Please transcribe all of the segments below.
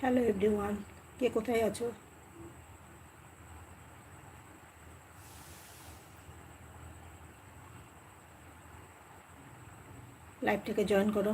Hello everyone কে কোথায় আছো? লাইভটাকে জয়েন করো।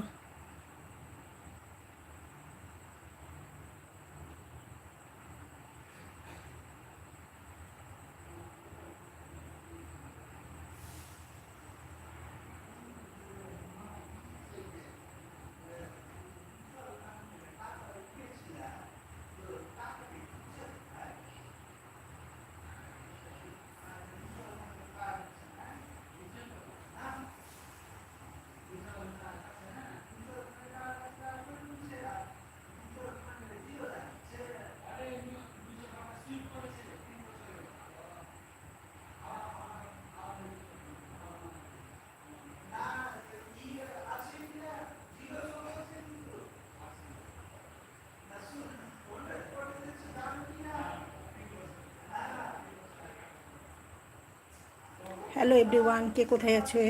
হ্যালো এভরি ওয়ান কে কোথায় আছে?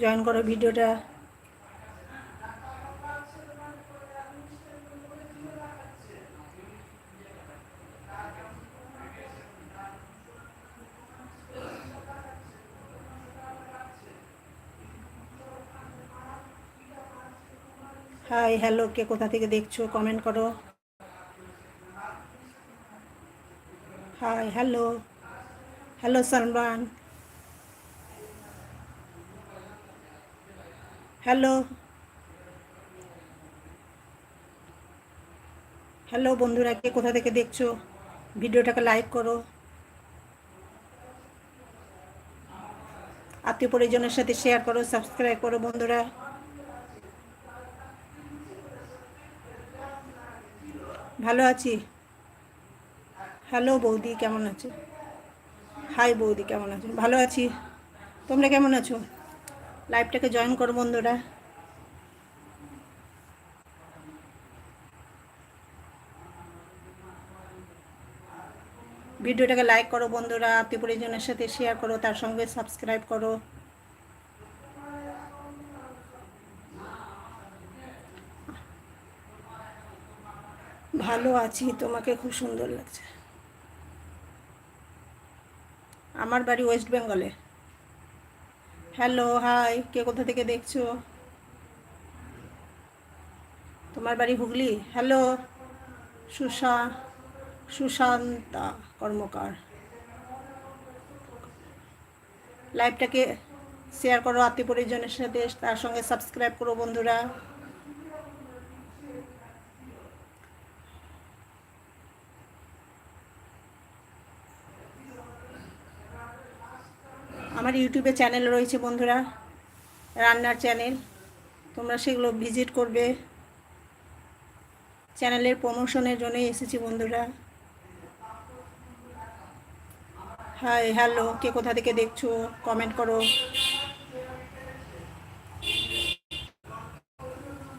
জয়েন করো ভিডিওটা। হাই, হ্যালো, কে কোথা থেকে দেখছ? কমেন্ট করো। Hi, hello. Hello Salman hello. Hello বন্ধুরা, কে কোথা থেকে দেখছ? ভিডিওটাকে লাইক করো। আত্মীয় পরিজনের সাথে শেয়ার করো সাবস্ক্রাইব করো বন্ধুরা। ভালো আছি? হ্যালো বৌদি, কেমন আছো? হাই বৌদি, কেমন আছো? ভালো আছি। তোমরা কেমন আছো? লাইভটাকে জয়েন করো বন্ধুরা। ভিডিওটাকে লাইক করো বন্ধুরা আত্মীয় পরিজনের সাথে শেয়ার করো, তার সঙ্গে সাবস্ক্রাইব করো। ভালো আছি, তোমাকে খুব সুন্দর লাগছে। আমার বাড়ি ওয়েস্ট বেঙ্গলে হ্যালো, হাই, কে কোথা থেকে দেখছ? তোমার বাড়ি হুগলি? হ্যালো, সুশা, সুশান্তা কর্মকার। লাইভটাকে শেয়ার করো, আত্মীয় পরিজনের সাথে, তার সঙ্গে সাবস্ক্রাইব করো বন্ধুরা। আমার ইউটিউবে চ্যানেল রয়েছে বন্ধুরা, রান্নার চ্যানেল। তোমরা সেগুলো ভিজিট করবে। চ্যানেলের প্রমোশনের জন্যই এসেছি বন্ধুরা। হাই, হ্যালো, কে কোথা থেকে দেখছ? কমেন্ট করো।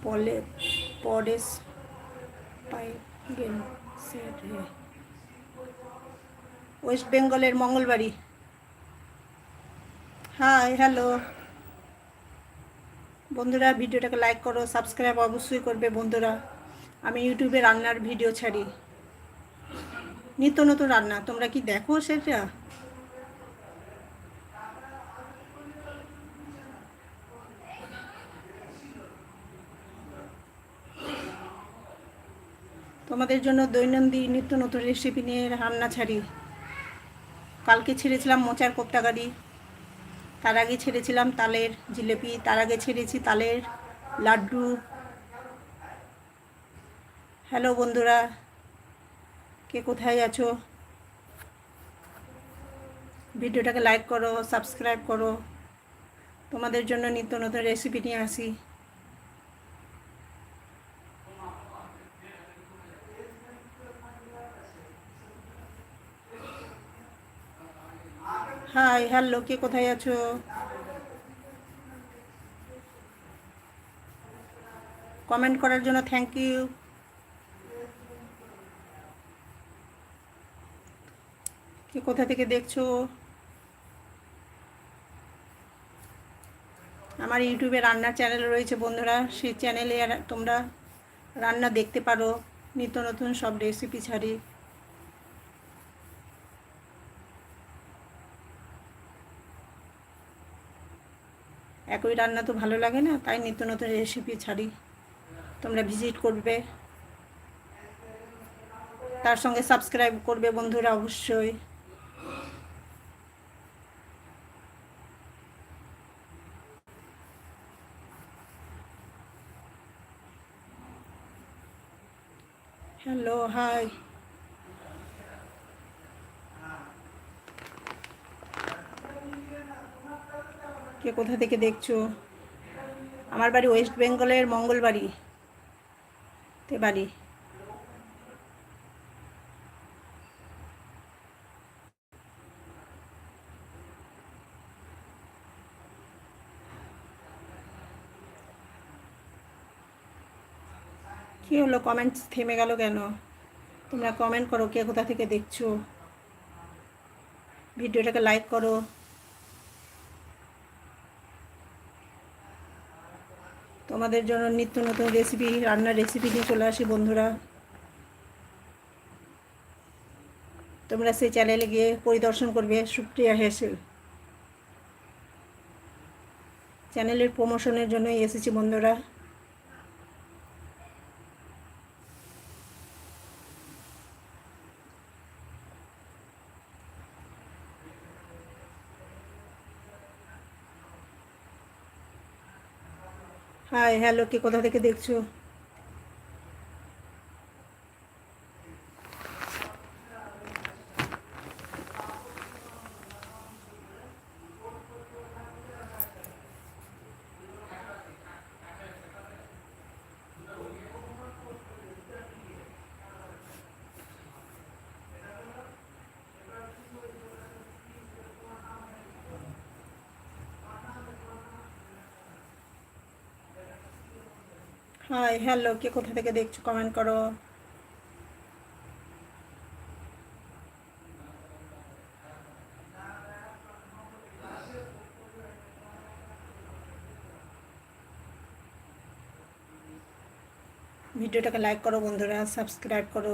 পলে ওয়েস্ট বেঙ্গলের মঙ্গলবাড়ি। হাই হ্যালো বন্ধুরা, ভিডিওটাকে লাইক করো সাবস্ক্রাইব অবশ্যই করবে বন্ধুরা। আমি ইউটিউবে রান্নার ভিডিও ছাড়ি। নিত্য নতুন রান্না, তোমরা কি দেখো সেটা? তোমাদের জন্য দৈনন্দিন নিত্য নতুন রেসিপি নিয়ে রান্না ছাড়ি। কালকে ছেড়েছিলাম মোচার কোপ্তাগাড়ি তার আগে ছেড়েছিলাম তালের জিলেপি, তার আগে ছেড়েছি তালের লাড্ডু। হ্যালো বন্ধুরা, কে কোথায় আছো? ভিডিওটাকে লাইক করো সাবস্ক্রাইব করো। তোমাদের জন্য নিত্য নতুন রেসিপি নিয়ে আসি। হাই হ্যালো কে কোথায় আছো? কমেন্ট করার জন্য থ্যাংক ইউ কে কোথা থেকে দেখছ? আমার ইউটিউবে রান্নার চ্যানেল রয়েছে বন্ধুরা। সেই চ্যানেলে তোমরা রান্না দেখতে পারো। নিত্য নতুন সব রেসিপি ছাড়ি। একই রান্না তো ভালো লাগে না, তাই নিত্য নতুন রেসিপি ছাড়ি। তোমরা ভিজিট করবে। তার সঙ্গে সাবস্ক্রাইব করবে বন্ধুরা অবশ্যই। হ্যালো হাই কে কোথা থেকে দেখছ? আমার বাড়ি ওয়েস্ট বেঙ্গলের মঙ্গলবাড়ি। তে বাড়ি। কি হলো? কমেন্টস থেমে গেল কেন? তোমরা কমেন্ট করো, কে কোথা থেকে দেখছ? ভিডিওটাকে লাইক করো। তোমাদের জন্য নিত্য নতুন রেসিপি রান্নার রেসিপি নিয়ে চলে আসি বন্ধুরা। তোমরা সেই চ্যানেলে গিয়ে পরিদর্শন করবে, সুপ্রিয়া হেসেল চ্যানেলের প্রমোশনের জন্যই এসেছি বন্ধুরা। হাই হ্যালো কে কোথা থেকে দেখছ? হাই হ্যালো কে কোথা থেকে দেখছ? কমেন্ট করো। ভিডিওটাকে লাইক করো বন্ধুরা সাবস্ক্রাইব করো।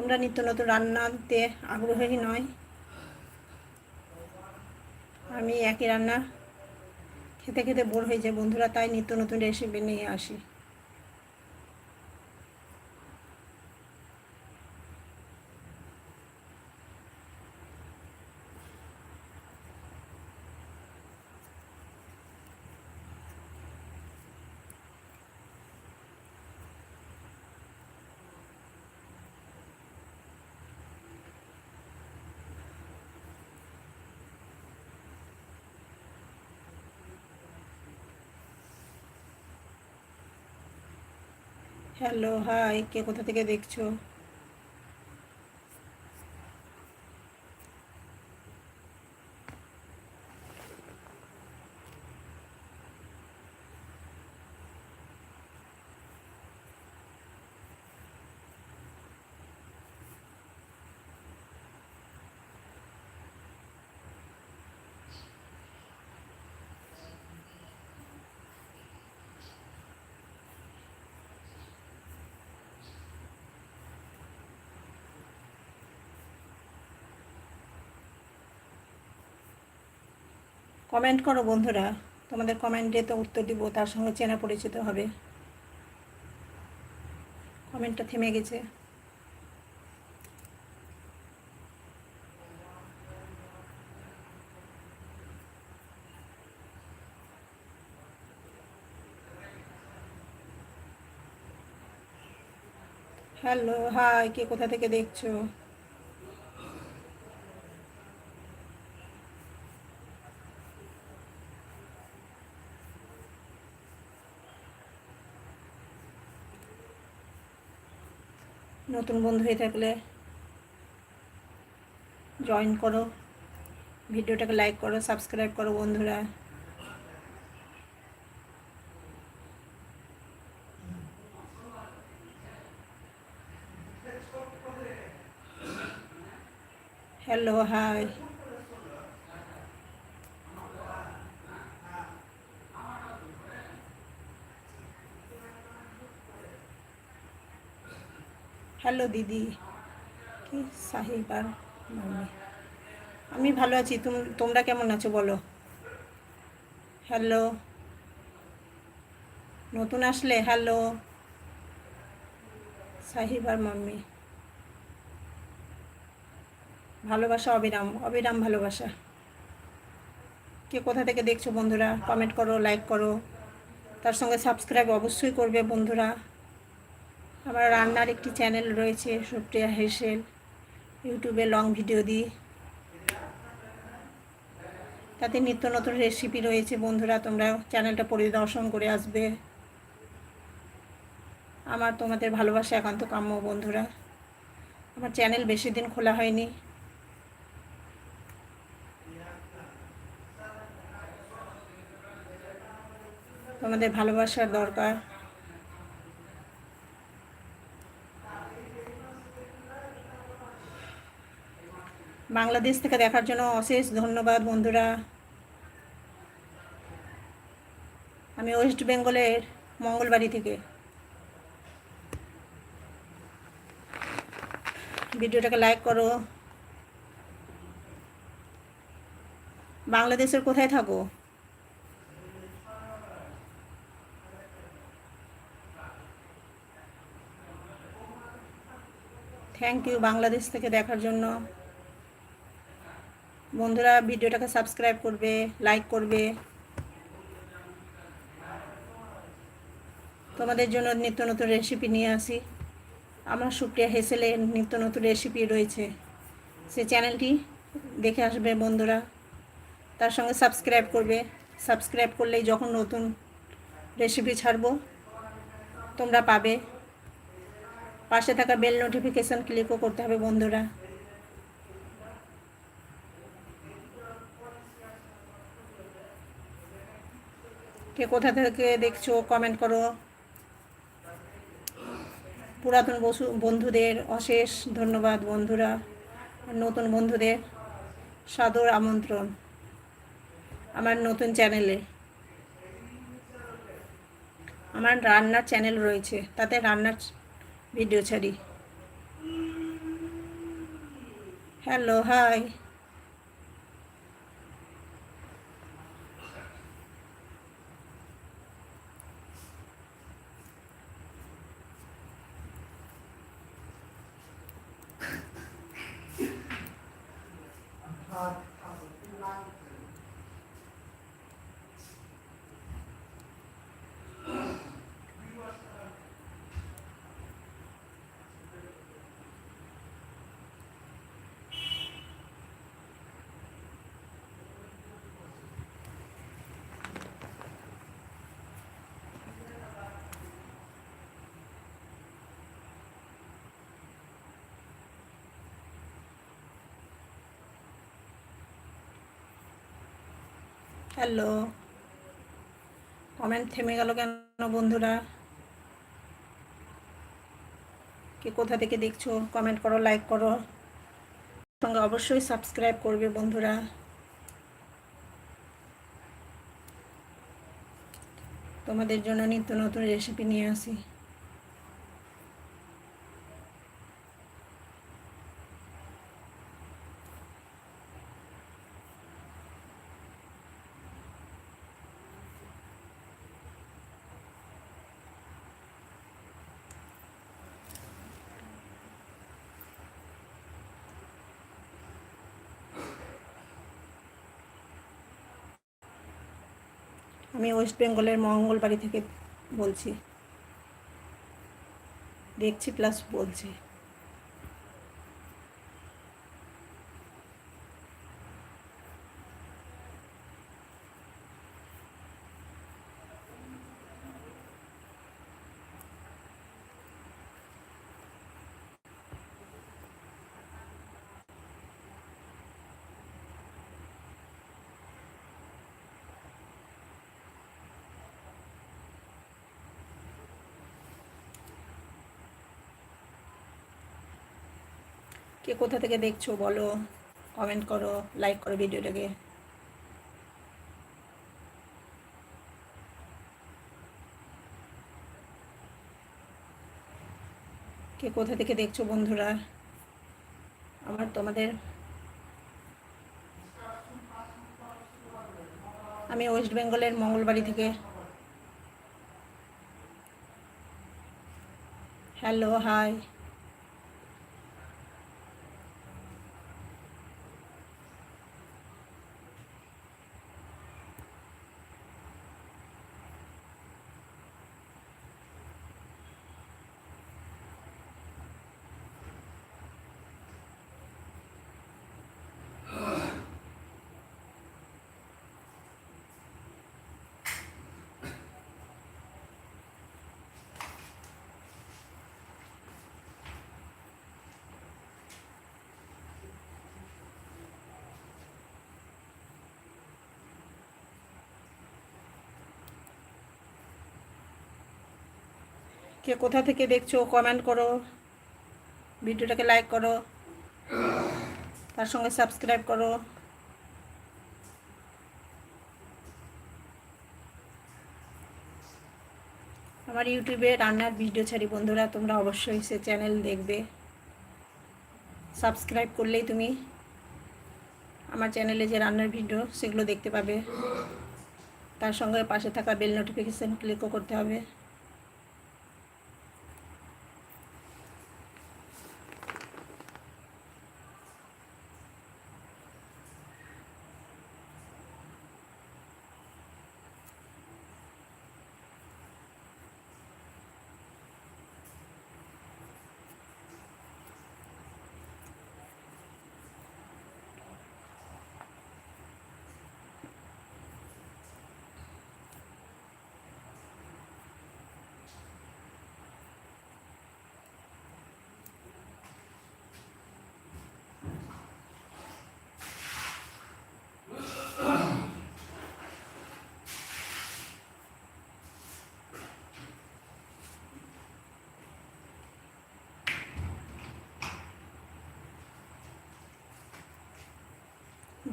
তোমরা নিত্য নতুন রান্নাতে আগ্রহী নয় আমি একই রান্না খেতে খেতে বোর হয়ে যায় বন্ধুরা, তাই নিত্য নতুন রেসিপি নিয়ে আসি। হ্যালো হাই কে কোথা থেকে দেখছ? কমেন্ট করো বন্ধুরা। তোমাদের কমেন্টে তো উত্তর দিব, তার সঙ্গে চেনা পরিচিত হবে। কমেন্টটা থেমে গেছে। হ্যালো, হাই, কে কোথা থেকে দেখছ? নতুন বন্ধু হয়ে থাকলে জয়েন করো। ভিডিওটাকে লাইক করো সাবস্ক্রাইব করো বন্ধুরা। হ্যালো হাই হ্যালো দিদি, কি সাহিব আর মাম্মি আমি ভালো আছি, তুমি, তোমরা কেমন আছো বলো? হ্যালো, নতুন আসলে? হ্যালো সাহিব আর মাম্মি। ভালোবাসা অবিরাম অবিরাম ভালোবাসা। কে কোথা থেকে দেখছ বন্ধুরা কমেন্ট করো লাইক করো। তার সঙ্গে সাবস্ক্রাইব অবশ্যই করবে বন্ধুরা। আমার রান্নার একটি চ্যানেল রয়েছে, সুপ্রিয়া হেসেল। ইউটিউবে লং ভিডিও দিই। তাতে নিত্য নতুন রেসিপি রয়েছে। বন্ধুরা, তোমরা চ্যানেলটা পরিদর্শন করে আসবে। আমার তোমাদের ভালোবাসা, একান্ত কাম্য বন্ধুরা। আমার চ্যানেল বেশি দিন খোলা হয়নি। তোমাদের ভালোবাসার দরকার। বাংলাদেশ থেকে দেখার জন্য অশেষ ধন্যবাদ, বন্ধুরা। আমি ওয়েস্ট বেঙ্গলের মঙ্গলবাড়ি থেকে। ভিডিওটাকে লাইক করো। বাংলাদেশের কোথায় থাকো? থ্যাংক ইউ বাংলাদেশ থেকে দেখার জন্য। বন্ধুরা ভিডিওটাকে সাবস্ক্রাইব করবে লাইক করবে। তোমাদের জন্য নিত্য নতুন রেসিপি নিয়ে আসি। আমার সুপ্রিয়া হেসেলের নিত্য নতুন রেসিপি রয়েছে। সে চ্যানেলটি দেখে আসবে বন্ধুরা। তার সঙ্গে সাবস্ক্রাইব করবে। সাবস্ক্রাইব করলেই যখন নতুন রেসিপি ছাড়বো, তোমরা পাবে। পাশে থাকা বেল নোটিফিকেশান ক্লিকও করতে হবে বন্ধুরা। কে কোথা থেকে দেখছ কমেন্ট করো। পুরাতন বসু, বন্ধুদের অশেষ ধন্যবাদ বন্ধুরা নতুন বন্ধুদের সাদর আমন্ত্রণ আমার নতুন চ্যানেলে আমার রান্নার চ্যানেল রয়েছে, তাতে রান্নার ভিডিও ছাড়ি। Hello hi hello. কমেন্ট থেমে গেল কেন বন্ধুরা? কে কোথা থেকে দেখছ কমেন্ট করো লাইক করো। সঙ্গে অবশ্যই সাবস্ক্রাইব করবে বন্ধুরা। তোমাদের জন্য নিত্য নতুন রেসিপি নিয়ে আসি। আমি ওয়েস্ট বেঙ্গলের মঙ্গলবাড়ি থেকে বলছি। দেখছি প্লাস বলছি। কে কোথা থেকে দেখছ বলো কমেন্ট করো লাইক করো ভিডিওটাকে। কে কোথা থেকে দেখছ বন্ধুরা? আমার তোমাদের আমি ওয়েস্ট বেঙ্গলের মঙ্গলবাড়ি থেকে। হ্যালো হাই কে কোথা থেকে দেখছ কমেন্ট করো। ভিডিওটাকে লাইক করো। তার সঙ্গে সাবস্ক্রাইব করো। আমার ইউটিউবে রান্নার ভিডিও ছাড়ি বন্ধুরা, তোমরা অবশ্যই সে চ্যানেল দেখবে। সাবস্ক্রাইব করলেই তুমি আমার চ্যানেলে যে রান্নার ভিডিও, সেগুলো দেখতে পাবে। তার সঙ্গে পাশে থাকা বেল নোটিফিকেশান ক্লিকও করতে হবে।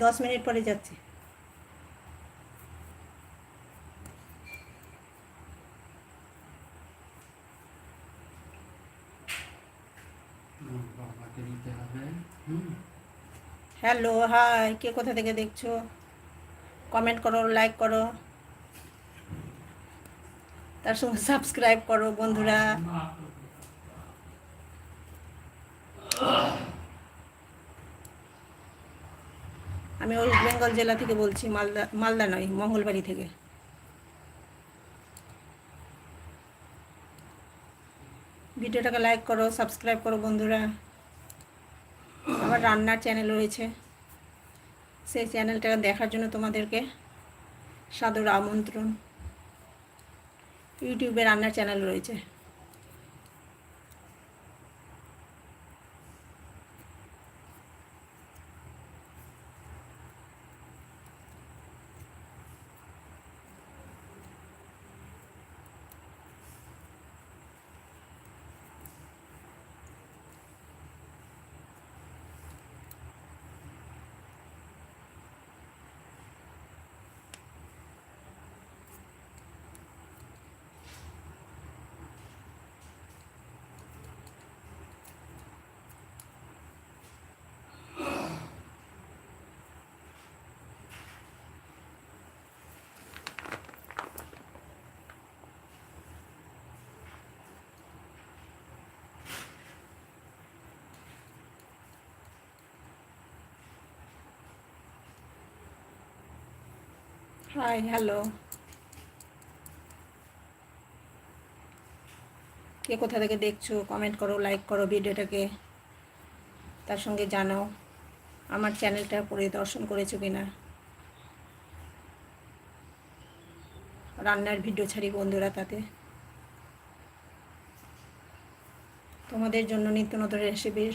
দশ মিনিট পরে যাচ্ছি। হ্যালো হাই কে কোথা থেকে দেখছ? কমেন্ট করো লাইক করো। তার সঙ্গে সাবস্ক্রাইব করো বন্ধুরা। আমি ওয়েস্ট বেঙ্গল জেলা থেকে বলছি, মালদা মালদা নয়, মঙ্গলবাড়ি থেকে। ভিডিওটাকে লাইক করো সাবস্ক্রাইব করো বন্ধুরা। আমার রান্নার চ্যানেল রয়েছে। সেই চ্যানেলটা দেখার জন্য তোমাদেরকে সাদর আমন্ত্রণ। ইউটিউবে রান্নার চ্যানেল রয়েছে। হাই হ্যালো কে কোথা থেকে দেখছ কমেন্ট করো লাইক করো ভিডিওটাকে, তার সঙ্গে জানাও, আমার চ্যানেলটা পরিদর্শন করেছ কিনা। রান্নার ভিডিও ছাড়ি বন্ধুরা তাতে। তোমাদের জন্য নিত্য নতুন রেসিপির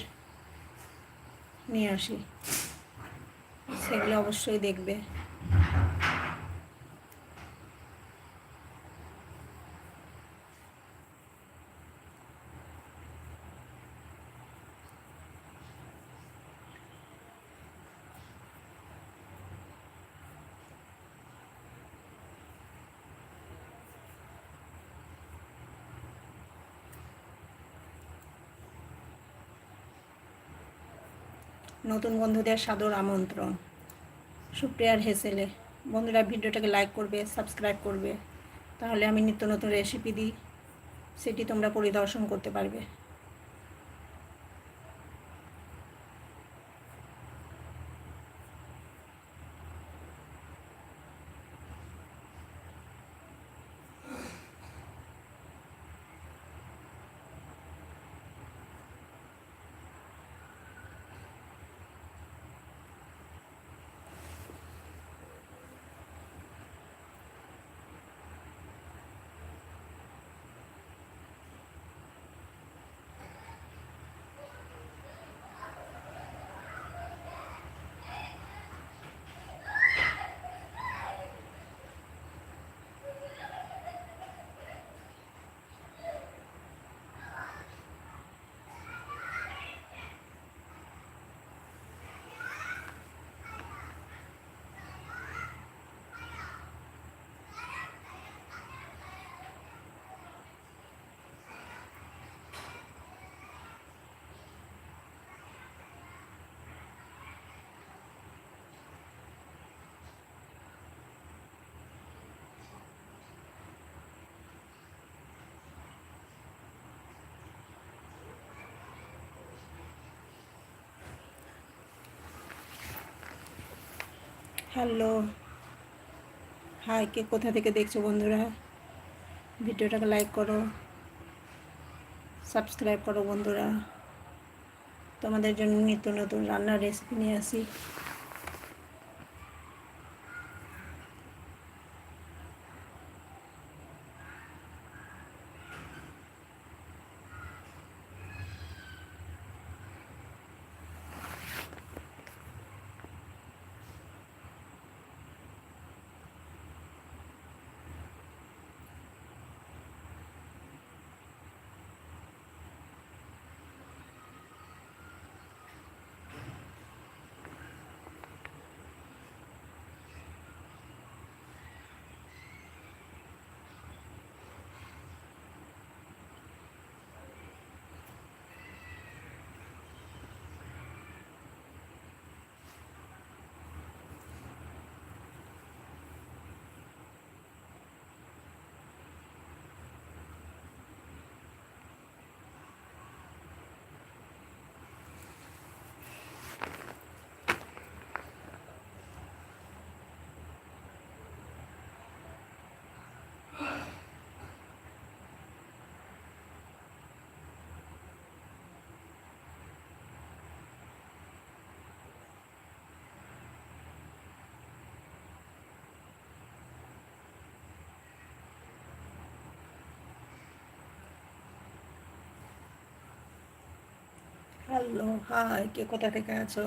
নিয়ে আসি। সেগুলো অবশ্যই দেখবে। নতুন বন্ধুদের সাদর আমন্ত্রণ। সুপ্রিয়ার হেসেলে। বন্ধুরা ভিডিওটাকে লাইক করবে সাবস্ক্রাইব করবে। তাহলে আমি নিত্য নতুন রেসিপি দিই সেটি তোমরা পরিদর্শন করতে পারবে। হ্যালো। হাই, কে কোথা থেকে দেখছ বন্ধুরা? ভিডিওটাকে লাইক করো, সাবস্ক্রাইব করো বন্ধুরা। তোমাদের জন্য নিত্য নতুন রান্নার রেসিপি নিয়ে আসি। হ্যালো হাই কে কোথা থেকে আছো?